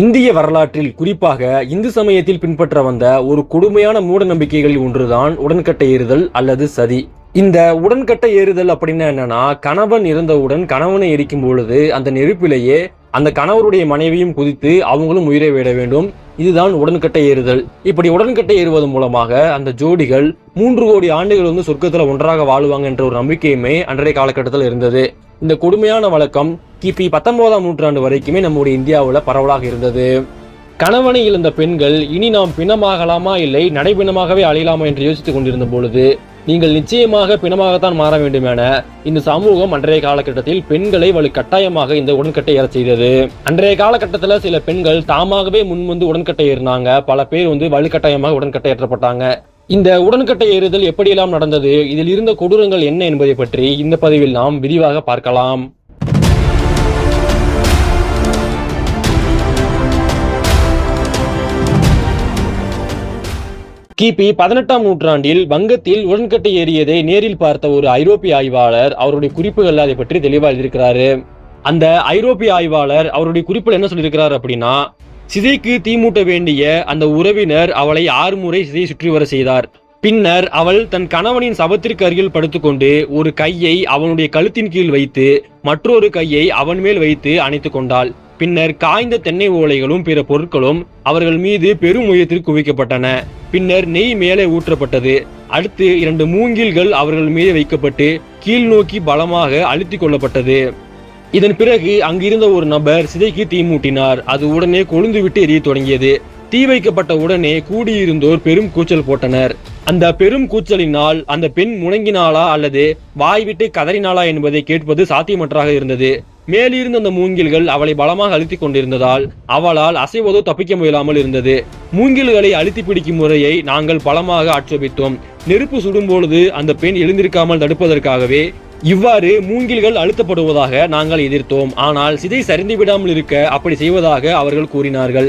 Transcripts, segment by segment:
இந்திய வரலாற்றில் குறிப்பாக இந்து சமயத்தில் பின்பற்ற வந்த ஒரு கொடுமையான மூட நம்பிக்கைகளில் ஒன்றுதான் உடன்கட்டை ஏறுதல் அல்லது சதி. இந்த உடன்கட்டை ஏறுதல் அப்படின்னா என்னன்னா கணவன் இறந்தவுடன் கணவனை எரிக்கும் பொழுது அந்த நெருப்பிலேயே அந்த கணவருடைய மனைவியும் குதித்து அவங்களும் உயிரை விட வேண்டும். இதுதான் உடன்கட்டை ஏறுதல். இப்படி உடன்கட்டை ஏறுவதன் மூலமாக அந்த ஜோடிகள் மூன்று கோடி ஆண்டுகள் வந்து சொர்க்கத்துல ஒன்றாக வாழ்வாங்க என்ற ஒரு நம்பிக்கையுமே அன்றைய காலகட்டத்தில் இருந்தது. இந்த கொடுமையான வழக்கம் கிபி பத்தொன்பதாம் நூற்றாண்டு வரைக்குமே நம்முடைய இந்தியாவில் பரவலாக இருந்தது. கணவனை இழந்த பெண்கள் இனி நாம் பிணமாகலாமா இல்லை நடைபிணமாகவே அழியலாமா என்று யோசித்துக் கொண்டிருந்த பொழுது நீங்கள் நிச்சயமாக பிணமாகத்தான் மாற வேண்டும் என இந்த சமூகம் அன்றைய காலகட்டத்தில் பெண்களை வலு கட்டாயமாக இந்த உடன்கட்டை ஏற செய்தது. அன்றைய காலகட்டத்தில் சில பெண்கள் தாமாகவே முன் வந்து உடன்கட்டை ஏறினாங்க. பல பேர் வந்து வலுக்கட்டாயமாக உடன்கட்டை ஏற்றப்பட்டாங்க. இந்த உடன்கட்டை ஏறுதல் எப்படியெல்லாம் நடந்தது? இதில் இருந்த கொடூரங்கள் என்ன என்பதை பற்றி இந்த பதிவில் நாம் விரிவாக பார்க்கலாம். கிபி பதினெட்டாம் நூற்றாண்டில் வங்கத்தில் உடன்கட்டை ஏறியதை நேரில் பார்த்த ஒரு ஐரோப்பிய ஆய்வாளர் அவருடைய குறிப்புகள் அதை பற்றி தெளிவாக இருக்கிறாரு அந்த ஐரோப்பிய ஆய்வாளர் அவருடைய குறிப்பில் என்ன சொல்லியிருக்கிறார் அப்படின்னா சிதைக்கு தீமூட்ட வேண்டிய அந்த உறவினர் அவளை ஆறு முறை சிதையை சுற்றி வர செய்தார். பின்னர் அவள் தன் கணவனின் சவத்திற்கு அருகில் படுத்துக்கொண்டு ஒரு கையை அவனுடைய கழுத்தின் கீழ் வைத்து மற்றொரு கையை அவன் மேல் வைத்து அணைத்துக் கொண்டாள். பின்னர் காய்ந்த தென்னை ஓலைகளும் பிற பொருட்களும் அவர்கள் மீது பெரும் உயரத்தில் குவிக்கப்பட்டன. பின்னர் நெய் மேலே ஊற்றப்பட்டது. அடுத்து இரண்டு மூங்கில்கள் அவர்கள் மீது வைக்கப்பட்டு கீழ் நோக்கி பலமாக அழுத்திக் கொள்ளப்பட்டது. இதன் பிறகு அங்கிருந்த ஒரு நபர் சிதைக்கு தீ மூட்டினார். அது உடனே கொழுந்து விட்டு எரிய தொடங்கியது. தீ வைக்கப்பட்ட உடனே கூடியிருந்தோர் பெரும் கூச்சல் போட்டனர். அந்த பெரும் கூச்சலினால் அந்த பெண் முணங்கினாளா அல்லது வாய்விட்டு கதறினாளா என்பதை கேட்பது சாத்தியமற்றாக இருந்தது. மேலிருந்த அந்த மூங்கில்கள் அவளை பலமாக அழுத்திக் கொண்டிருந்ததால் அவளால் அசைவதோ தப்பிக்க முயலாமல் இருந்தது. மூங்கில்களை அழுத்தி பிடிக்கும் முறையை நாங்கள் பலமாக ஆட்சேபித்தோம். நெருப்பு சுடும்பொழுது அந்த பெண் எழுந்திருக்காமல் தடுப்பதற்காகவே இவ்வாறு மூங்கில்கள் அழுத்தப்படுவதாக நாங்கள் எதிர்த்தோம். ஆனால் சிதை சரிந்து விடாமல் இருக்க அப்படி செய்வதாக அவர்கள் கூறினார்கள்.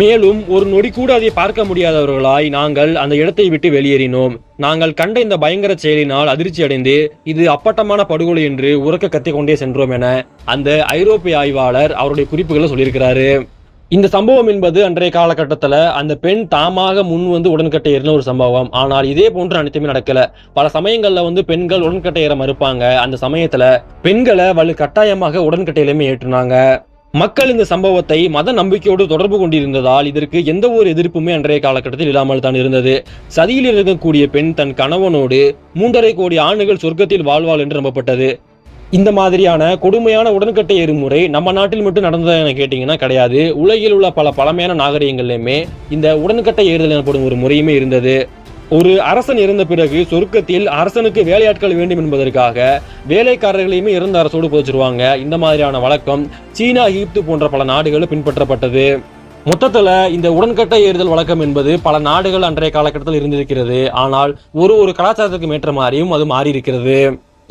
மேலும் ஒரு நொடி கூட அதை பார்க்க முடியாதவர்களாய் நாங்கள் அந்த இடத்தை விட்டு வெளியேறினோம். நாங்கள் கண்ட இந்த பயங்கர செயலினால் அதிர்ச்சி அடைந்து இது அப்பட்டமான படுகொலை என்று உறக்க கத்திக்கொண்டே சென்றோம் என அந்த ஐரோப்பிய ஆய்வாளர் அவருடைய குறிப்புகளை சொல்லியிருக்கிறாரு. இந்த சம்பவம் என்பது அன்றைய காலகட்டத்தில் அந்த பெண் தாமாக முன் வந்து உடன்கட்டை ஏறின ஒரு சம்பவம். ஆனால் இதே போன்று அனைத்துமே நடக்கல. பல சமயங்களில் வந்து பெண்கள் உடன்கட்டை ஏற மறுப்பாங்க. அந்த சமயத்தில் பெண்களை வலு கட்டாயமாக உடன்கட்டையிலுமே ஏற்றுனாங்க. மக்கள் இந்த சம்பவத்தை மத நம்பிக்கையோடு தொடர்பு கொண்டிருந்ததால் இதற்கு எந்த ஒரு எதிர்ப்புமே அன்றைய காலகட்டத்தில் இல்லாமல் தான் இருந்தது. சதியில் இருக்கக்கூடிய பெண் தன் கணவனோடு மூன்றரை கோடி ஆண்டுகள் சொர்க்கத்தில் வாழ்வாள் என்று நம்பப்பட்டது. இந்த மாதிரியான கொடுமையான உடன்கட்டை ஏறும் முறை நம்ம நாட்டில் மட்டும் நடந்ததா என கிடையாது. உலகில் உள்ள பல பழமையான நாகரிகங்கள்லையுமே இந்த உடன்கட்டை ஏறுதல் எனப்படும் ஒரு முறையுமே இருந்தது. ஒரு அரசன் இறந்த பிறகு சொர்க்கத்தில் அரசனுக்கு வேலையாட்கள் வேண்டும் என்பதற்காக வேலைக்காரர்களையுமே இறந்த அரசோடு புதைச்சிருவாங்க. இந்த மாதிரியான வழக்கம் சீனா ஈப்து போன்ற பல நாடுகளும் பின்பற்றப்பட்டது. மொத்தத்துல இந்த உடன்கட்டை ஏறுதல் வழக்கம் என்பது பல நாடுகள் அன்றைய காலகட்டத்தில் இருந்திருக்கிறது. ஆனால் ஒரு ஒரு கலாச்சாரத்துக்கு ஏற்ற மாதிரியும் அது மாறி இருக்கிறது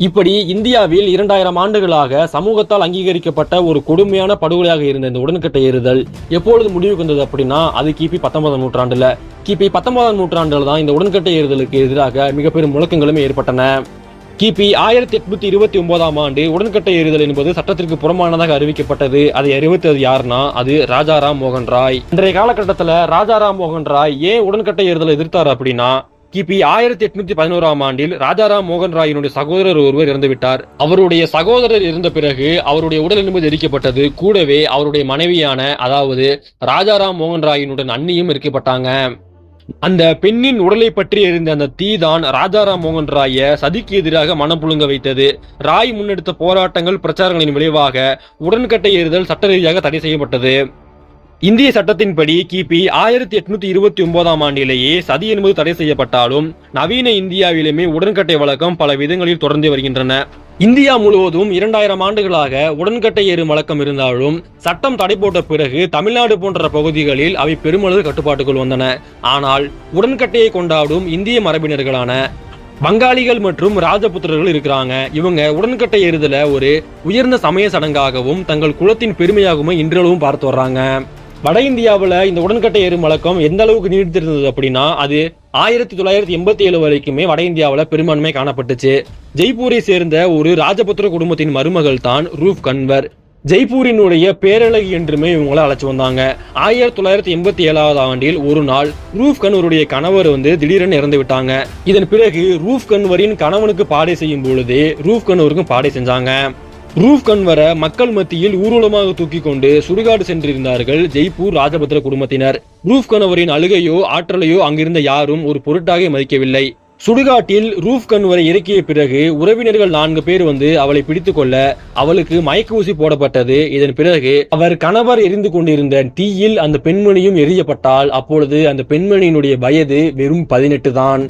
இப்படி இந்தியாவில் இரண்டாயிரம் ஆண்டுகளாக சமூகத்தால் அங்கீகரிக்கப்பட்ட ஒரு கொடுமையான படுகொலையாக இருந்த இந்த உடன்கட்டை ஏறுதல் எப்பொழுது முடிவுக்கு வந்தது அப்படின்னா அது கிபி பத்தொன்பதாம் நூற்றாண்டுல. கிபி பத்தொன்பதாம் நூற்றாண்டுல தான் இந்த உடன்கட்டை ஏறுதலுக்கு எதிராக மிகப்பெரும் முழக்கங்களும் ஏற்பட்டன. கிபி ஆயிரத்தி எட்நூத்தி இருபத்தி ஒன்பதாம் ஆண்டு உடன்கட்டை ஏறுதல் என்பது சட்டத்திற்கு புறமானதாக அறிவிக்கப்பட்டது. அதை அறிவித்தது யாருன்னா அது ராஜாராம் மோகன் ராய். இன்றைய காலகட்டத்தில் ராஜாராம் மோகன் ராய் ஏன் உடன்கட்டை ஏறுதலை எதிர்த்தார் அப்படின்னா கிபி ஆயிரத்தி எட்நூத்தி பதினோராம் ஆண்டில் ராஜாராம் மோகன் ராயினுடைய சகோதரர் ஒருவர் இறந்துவிட்டார். அவருடைய சகோதரர் இருந்த பிறகு அவருடைய உடல் என்பது எரிக்கப்பட்டது. கூடவே அவருடைய மனைவியான அதாவது ராஜாராம் மோகன் ராயினுடன் அன்னியும் எரிக்கப்பட்டாங்க. அந்த பெண்ணின் உடலை பற்றி எரிந்த அந்த தீதான் ராஜாராம் மோகன் ராய சதிக்கு எதிராக மனம் புழுங்க வைத்தது. ராய் முன்னெடுத்த போராட்டங்கள் பிரச்சாரங்களின் விளைவாக உடன்கட்டை ஏறுதல் சட்ட ரீதியாக தடை செய்யப்பட்டது. இந்திய சட்டத்தின்படி கிபி ஆயிரத்தி எட்நூத்தி இருபத்தி ஒன்பதாம் ஆண்டிலேயே சதி என்பது தடை செய்யப்பட்டாலும் நவீன இந்தியாவிலுமே உடன்கட்டை வழக்கம் பல விதங்களில் தொடர்ந்து வருகின்றன. இந்தியா முழுவதும் இரண்டாயிரம் ஆண்டுகளாக உடன்கட்டை ஏறும் வழக்கம் இருந்தாலும் சட்டம் தடை போட்ட பிறகு தமிழ்நாடு போன்ற பகுதிகளில் அவை பெருமளவு கட்டுப்பாட்டுக்குள் வந்தன. ஆனால் உடன்கட்டையை கொண்டாடும் இந்திய மரபினர்களான பங்காளிகள் மற்றும் ராஜபுத்திரர்கள் இருக்கிறாங்க. இவங்க உடன்கட்டை ஏறுதல ஒரு உயர்ந்த சமய சடங்காகவும் தங்கள் குலத்தின் பெருமையாகவும் இன்றளவும் பார்த்து வர்றாங்க. வட இந்தியாவில் இந்த உடன்கட்டை ஏறும் வழக்கம் எந்த அளவுக்கு நீடித்திருந்தது அப்படின்னா அது ஆயிரத்தி தொள்ளாயிரத்தி எண்பத்தி ஏழு வரைக்குமே வட இந்தியாவில் பெரும்பான்மை காணப்பட்டுச்சு. ஜெய்ப்பூரை சேர்ந்த ஒரு ராஜபுத்திர குடும்பத்தின் மருமகள் தான் ரூப் கன்வர். ஜெய்ப்பூரினுடைய பேரழகு என்றுமே இவங்கள அழைச்சி வந்தாங்க. ஆயிரத்தி தொள்ளாயிரத்தி எண்பத்தி ஏழாவது ஆண்டில் ஒரு நாள் ரூஃப் கன்வருடைய கணவர் வந்து திடீரென இறந்து விட்டாங்க. இதன் பிறகு ரூஃப் கன்வரின் கணவனுக்கு பாடை செய்யும் பொழுதே ரூஃப் கன்வருக்கும் பாடை செஞ்சாங்க. ரூஃப் கன்வரை மக்கள் மத்தியில் ஊர்வலமாக தூக்கி கொண்டு சுடுகாடு சென்றிருந்தார்கள் ஜெய்ப்பூர் ராஜபத்திர குடும்பத்தினர். ரூஃப் கன்வரின் அழுகையோ ஆற்றலையோ அங்கிருந்த யாரும் ஒரு பொருட்டாக மதிக்கவில்லை. சுடுகாட்டில் ரூஃப் கன்வரை இறக்கிய பிறகு உறவினர்கள் நான்கு பேர் வந்து அவளை பிடித்துக் கொள்ள அவளுக்கு மயக்க ஊசி போடப்பட்டது. இதன் பிறகு அவர் கணவர் எரிந்து கொண்டிருந்த தீயில் அந்த பெண்மணியும் எரியப்பட்டால் அப்பொழுது அந்த பெண்மணியினுடைய வயது வெறும் பதினெட்டு தான்.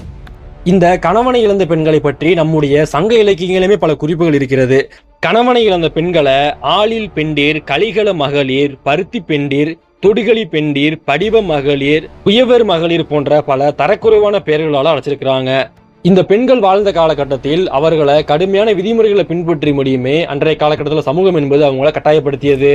இந்த கணவனை இழந்த பெண்களை பற்றி நம்முடைய சங்க இலக்கியங்களிலுமே பல குறிப்புகள் இருக்கிறது. கணவனை இழந்த பெண்களை ஆளில் பெண்டீர் கலிகள மகளிர் பருத்தி பெண்டீர் தொடிகளி பெண்டீர் படிவ மகளிர் உயவர் மகளிர் போன்ற பல தரக்குறைவான பெயர்களால் அழைச்சிருக்கிறாங்க. இந்த பெண்கள் வாழ்ந்த காலகட்டத்தில் அவர்களை கடுமையான விதிமுறைகளை பின்பற்றி முடியுமே அன்றைய காலகட்டத்தில் சமூகம் என்பது அவங்கள கட்டாயப்படுத்தியது.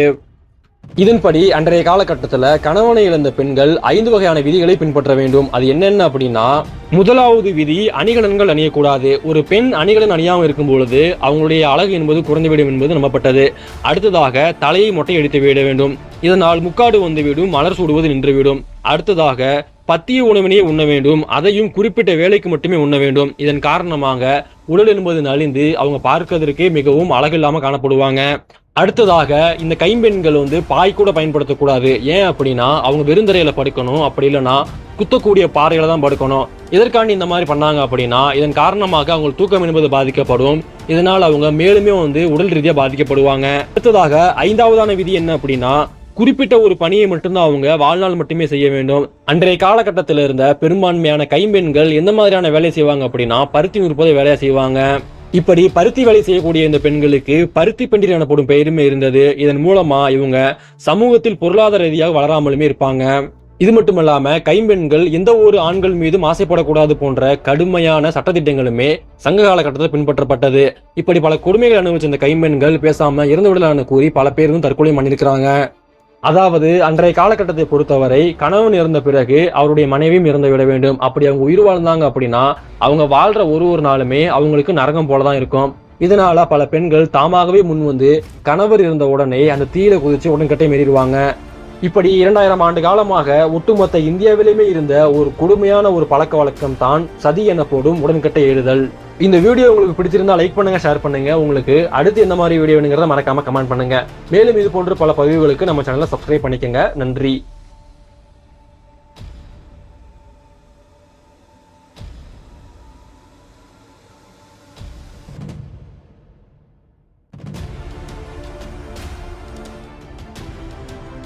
இதன்படி அன்றைய காலகட்டத்தில் கணவனை இழந்த பெண்கள் ஐந்து வகையான விதிகளை பின்பற்ற வேண்டும். அது என்னென்ன அப்படின்னா முதலாவது விதி அணிகலன்கள் அணியக்கூடாது. ஒரு பெண் அணிகலன் அணியாமல் இருக்கும் பொழுது அவங்களுடைய அழகு என்பது குறைந்துவிடும் என்பது நம்பப்பட்டது. அடுத்ததாக தலையை மொட்டை அடித்து விட வேண்டும். இதனால் முக்காடு வந்துவிடும் மலர் சூடுவது நின்றுவிடும். அடுத்ததாக பத்திய உணவினையே உண்ண வேண்டும். அதையும் குறிப்பிட்ட வேலைக்கு மட்டுமே உண்ண வேண்டும். இதன் காரணமாக உடல் என்பது நலிந்து அவங்க பார்க்கறதற்கே மிகவும் அழகில்லாமல் காணப்படுவாங்க. அடுத்ததாக இந்த கைம்பெண்கள் வந்து பாய் கூட பயன்படுத்தக்கூடாது ஏன் அப்படின்னா அவங்க வெறுந்தரையில படுக்கணும். அப்படி இல்லைன்னா குத்தக்கூடிய பாறையில தான் படுக்கணும். எதற்காண்டி இந்த மாதிரி பண்ணாங்க அப்படின்னா இதன் காரணமாக அவங்க தூக்கம் என்பது பாதிக்கப்படும். இதனால் அவங்க மேலுமே வந்து உடல் ரீதியாக பாதிக்கப்படுவாங்க. அடுத்ததாக ஐந்தாவதான விதி என்ன அப்படின்னா குறிப்பிட்ட ஒரு பணியை மட்டும்தான் அவங்க வாழ்நாள் மட்டுமே செய்ய வேண்டும். அன்றைய காலகட்டத்தில் இருந்த பெரும்பான்மையான கைம்பெண்கள் எந்த மாதிரியான வேலை செய்வாங்க அப்படின்னா பருத்தி நூற்பதை வேலையை செய்வாங்க. இப்படி பருத்தி வேலை செய்யக்கூடிய இந்த பெண்களுக்கு பருத்தி பெண்டில் எனப்படும் பெயருமே இருந்தது. இதன் மூலமா இவங்க சமூகத்தில் பொருளாதார ரீதியாக வளராமலுமே இருப்பாங்க. இது மட்டுமல்லாம கைம்பெண்கள் எந்த ஒரு ஆண்கள் மீதும் ஆசைப்படக்கூடாது போன்ற கடுமையான சட்டத்திட்டங்களுமே சங்க காலகட்டத்தில் பின்பற்றப்பட்டது. இப்படி பல கொடுமைகள் அனுபவிச்ச இந்த கைம்பெண்கள் பேசாம இறந்து விடலான்னு கூறி பல பேரும் தற்கொலை பண்ணியிருக்கிறாங்க. அதாவது அன்றைய காலகட்டத்தை பொறுத்தவரை கணவன் இறந்த பிறகு அவருடைய மனைவியும் இறந்து விட வேண்டும். அப்படி அவங்க உயிர் வாழ்ந்தாங்க அப்படின்னா அவங்க வாழ்ற ஒரு ஒரு நாளுமே அவங்களுக்கு நரகம் போலதான் இருக்கும். இதனால பல பெண்கள் தாமாகவே முன் வந்து கணவர் இருந்த உடனே அந்த தீயில குதிச்சு உடன்கட்டை மீறிடுவாங்க. இப்படி இரண்டாயிரம் ஆண்டு காலமாக ஒட்டுமொத்த இந்தியாவிலுமே இருந்த ஒரு கொடுமையான ஒரு பழக்க வழக்கம் தான் சதி எனப்படும் உடன்கட்டை எழுதல். இந்த வீடியோ உங்களுக்கு பிடிச்சிருந்தா லைக் பண்ணுங்க ஷேர் பண்ணுங்க. உங்களுக்கு அடுத்து எந்த மாதிரி வீடியோ வேணுங்கிறத மறக்காம கமெண்ட் பண்ணுங்க. மேலும் இது போன்ற பல பதிவுகளுக்கு நம்ம சேனலை சப்ஸ்கிரைப் பண்ணிக்கங்க. நன்றி.